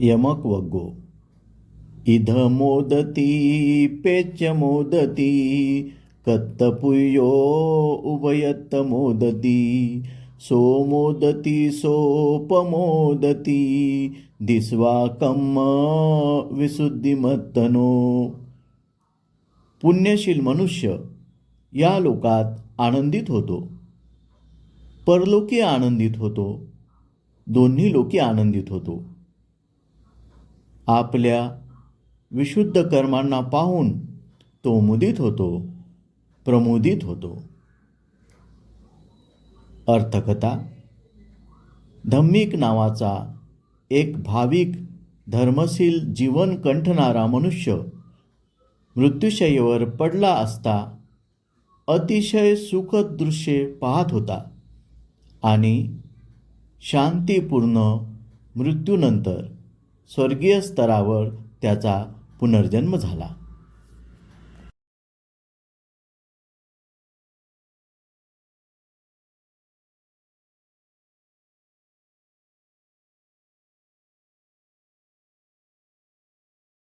यमक वग्गो। इध मोदती पेच मोदती कत्तपुयो उभयत्त मोदती। सो मोदती सोपमोदती दिस्वा कम्म विशुद्धिमत्तनो। पुण्यशील मनुष्य या लोकात आनंदित होतो। परलोकी आनंदित होतो। दोन्ही लोकी आनंदित होतो। आपल्या विशुद्ध कर्मांना पाहून तो मुदित होतो प्रमुदित होतो. अर्थकथा धम्मिक नावाचा एक भाविक धर्मशील जीवन कंठणारा मनुष्य मृत्यूशय्येवर पडला असता अतिशय सुखद दृश्ये पाहत होता आणि शांतीपूर्ण मृत्यूनंतर स्वर्गीय स्तरावर त्याचा पुनर्जन्म झाला.